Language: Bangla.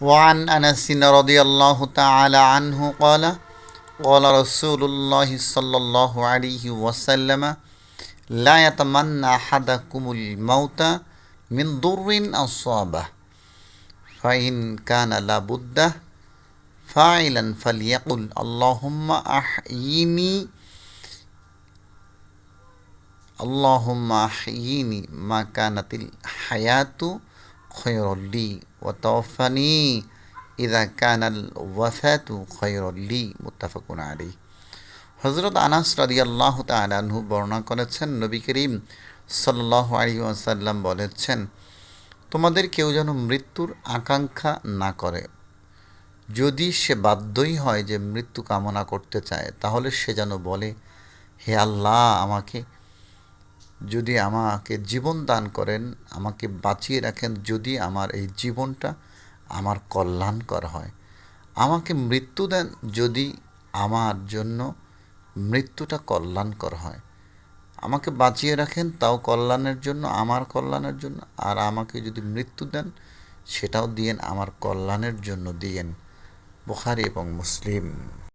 وعن أنس رضي الله تعالى عنه قال قال رسول الله صلى الله عليه وسلم لا يتمنى أحدكم الموت من ضر أصابه فإن كان لابد فاعلا فليقل اللهم أحيني اللهم أحييني ما كانت الحياة خيرا لي. ও তফানি ইদা কানাল ওয়াফাতু খয়রলি মুত্তাফাকুন আলী হজরত আনাস রাদিয়াল্লাহ তালাহু বর্ণনা করেছেন, নবী করিম সাল্লাহ আলী ওয়াসাল্লাম বলেছেন, তোমাদের কেউ যেন মৃত্যুর আকাঙ্ক্ষা না করে। যদি সে বাধ্যই হয় যে মৃত্যু কামনা করতে চায়, তাহলে সে যেন বলে, হে আল্লাহ, আমাকে যদি আমাকে জীবন দান করেন, আমাকে বাঁচিয়ে রাখেন, যদি আমার এই জীবনটা আমার কল্যাণকর হয়। আমাকে মৃত্যু দেন যদি আমার জন্য মৃত্যুটা কল্যাণকর হয়। আমাকে বাঁচিয়ে রাখেন, তাও কল্যাণের জন্য, আমার কল্যাণের জন্য, আর আমাকে যদি মৃত্যু দেন, সেটাও দিয়েন, আমার কল্যাণের জন্য দিয়েন। বুখারি এবং মুসলিম।